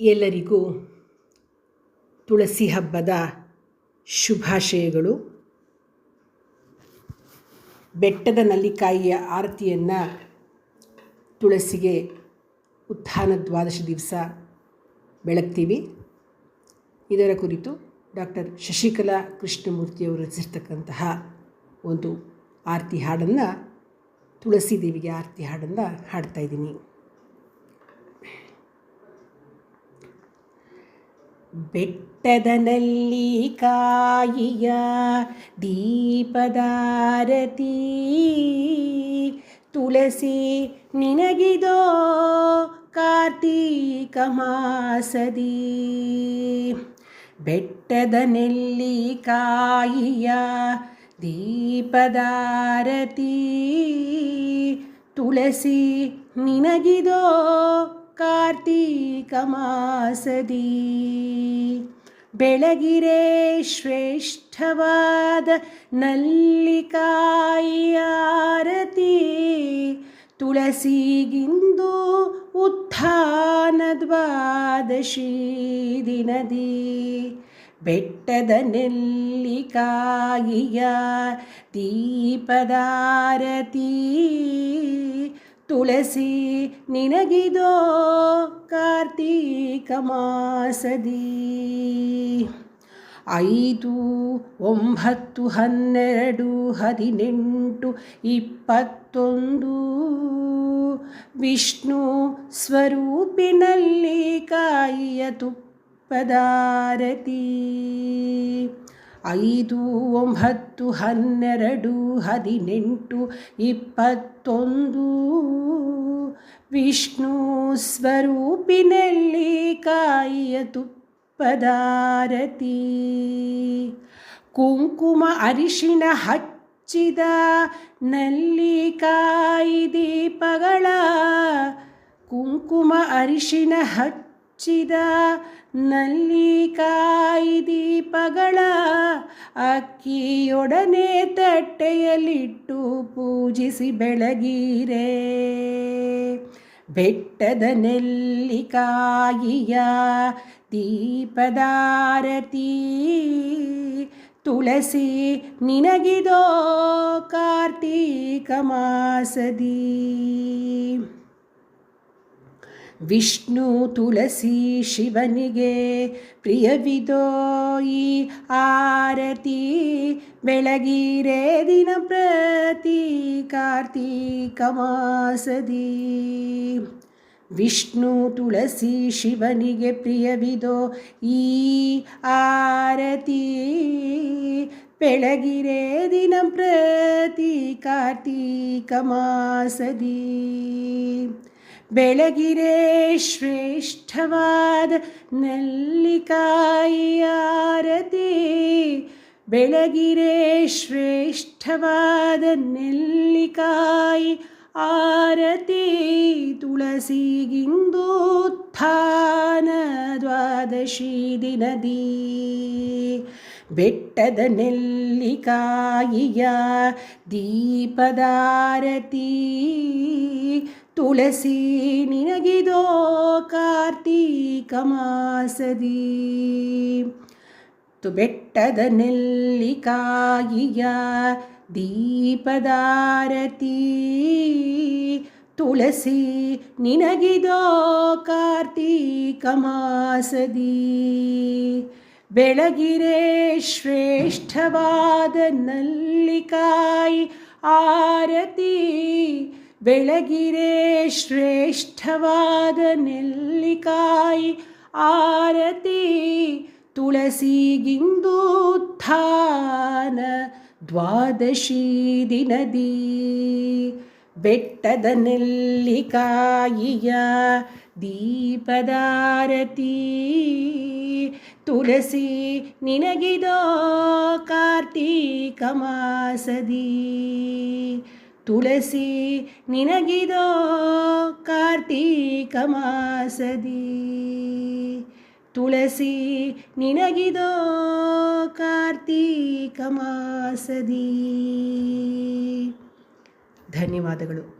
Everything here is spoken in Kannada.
ಎಲ್ಲರಿಗೂ ತುಳಸಿ ಹಬ್ಬದ ಶುಭಾಶಯಗಳು. ಬೆಟ್ಟದ ನಲ್ಲಿಕಾಯಿಯ ಆರತಿಯನ್ನು ತುಳಸಿಗೆ ಉತ್ಥಾನ ದ್ವಾದಶ ದಿವಸ ಬೆಳಗ್ತೀವಿ. ಇದರ ಕುರಿತು ಡಾಕ್ಟರ್ ಶಶಿಕಲಾ ಕೃಷ್ಣಮೂರ್ತಿಯವರು ರಚಿಸಿರ್ತಕ್ಕಂತಹ ಒಂದು ಆರತಿ ಹಾಡನ್ನು, ತುಳಸಿ ದೇವಿಗೆ ಆರತಿ ಹಾಡನ್ನು ಹಾಡ್ತಾ ಬೆಟ್ಟದ ನಲ್ಲಿಕಾಯಿಯ ದೀಪದಾರತಿ ತುಳಸಿ ನಿನಗಿದೋ ಕಾರ್ತೀಕ ಮಾಸದಿ. ಬೆಟ್ಟದ ನೆಲ್ಲಿಕಾಯಿಯ ದೀಪದಾರತಿ ತುಳಸಿ ನಿನಗಿದೋ ಕಾರ್ತೀಕ ಮಾಸದಿ ಬೆಳಗಿರೆ ಶ್ರೇಷ್ಠವಾದ ನಲ್ಲಿಕಾಯಿಯಾರತಿ ತುಳಸಿಗಿಂದು ಉತ್ಥಾನ ದ್ವಾದಶಿ ದಿನದಿ. ಬೆಟ್ಟದ ನೆಲ್ಲಿಕಾಯಿಯ ದೀಪದಾರತಿ. ತುಳಸಿ ನಿನಗಿದೋ ಕಾರ್ತೀಕ ಮಾಸದಿ. ಐದು ಒಂಬತ್ತು ಹನ್ನೆರಡು ಹದಿನೆಂಟು ಇಪ್ಪತ್ತೊಂದು. ವಿಷ್ಣು ಸ್ವರೂಪಿನಲ್ಲಿ ಕಾಯಿಯ ತುಪ್ಪದಾರತಿ. ಐದು, ಒಂಬತ್ತು, ಹನ್ನೆರಡು, ಹದಿನೆಂಟು, ಇಪ್ಪತ್ತೊಂದು. ವಿಷ್ಣು ಸ್ವರೂಪಿನಲ್ಲಿ ಕಾಯಿಯ ತುಪ್ಪದಾರತಿ. ಕುಂಕುಮ ಅರಿಶಿನ ಹಚ್ಚಿದ ನಲ್ಲಿಕಾಯಿ ದೀಪಗಳ. ಕುಂಕುಮ ಅರಿಶಿಣ ಹಚ್ಚಿದ ನಲ್ಲಿಕಾಯಿ ದೀಪಗಳ ಅಕ್ಕಿಯೊಡನೆ ತಟ್ಟೆಯಲ್ಲಿಟ್ಟು ಪೂಜಿಸಿ ಬೆಳಗಿರೆ. ಬೆಟ್ಟದ ನೆಲ್ಲಿಕಾಯಿಯ ದೀಪದಾರತಿ ತುಳಸಿ ನಿನಗಿದೋ ಕಾರ್ತೀಕ ಮಾಸದಿ. ವಿಷ್ಣು ತುಳಸಿ ಶಿವನಿಗೆ ಪ್ರಿಯವಿದೋ ಈ ಆರತಿ ಬೆಳಗಿರೆ ದಿನ ಪ್ರತಿ ಕಾರ್ತೀಕ ಮಾಸದಿ. ವಿಷ್ಣು ತುಳಸಿ ಶಿವನಿಗೆ ಪ್ರಿಯವಿದೋ ಈ ಆರತಿ ಬೆಳಗಿರೆ ದಿನ ಪ್ರತಿ ಕಾರ್ತೀಕ ಮಾಸದಿ. ಬೆಳಗಿರೆ ಶ್ರೇಷ್ಠವಾದ ನಲ್ಲಿಕಾಯಿಯಾರತಿ ಬೆಳಗಿರೆ ಶ್ರೇಷ್ಠವಾದ ನೆಲ್ಲಿಕಾಯಿ ಆರತಿ ತುಳಸಿಗಿಂದು ಉತ್ಥಾನ ದ್ವಾದಶಿ ದಿನದಿ ಬೆಟ್ಟದ ನೆಲ್ಲಿಕಾಯಿಯ ದೀಪದಾರತಿ ತುಳಸಿ ನಿನಗಿದೋ ಕಾರ್ತೀಕ ಮಾಸದಿ. ತು ಬೆಟ್ಟದ ನೆಲ್ಲಿಕಾಯಿಯ ದೀಪದಾರತಿ ತುಳಸಿ ನಿನಗಿದೋ ಕಾರ್ತೀಕ ಮಾಸದಿ. ಬೆಳಗಿರೆ ಶ್ರೇಷ್ಠವಾದ ನಲ್ಲಿಕಾಯಿ ಆರತಿ. ಬೆಳಗಿರೆ ಶ್ರೇಷ್ಠವಾದ ನೆಲ್ಲಿಕಾಯಿ ಆರತಿ. ತುಳಸಿಗಿಂದೂತ್ಥಾನ ದ್ವಾದಶಿ ದಿನದಿ. ಬೆಟ್ಟದ ನೆಲ್ಲಿಕಾಯಿಯ ದೀಪದಾರತಿ ತುಳಸಿ ನಿನಗಿದೋ ಕಾರ್ತೀಕ ಮಾಸದಿ. ತುಳಸಿ ನಿನಗಿದೋ ಕಾರ್ತೀಕ ಮಾಸದಿ. ತುಳಸಿ ನಿನಗಿದೋ ಕಾರ್ತೀಕ ಮಾಸದಿ. ಧನ್ಯವಾದಗಳು.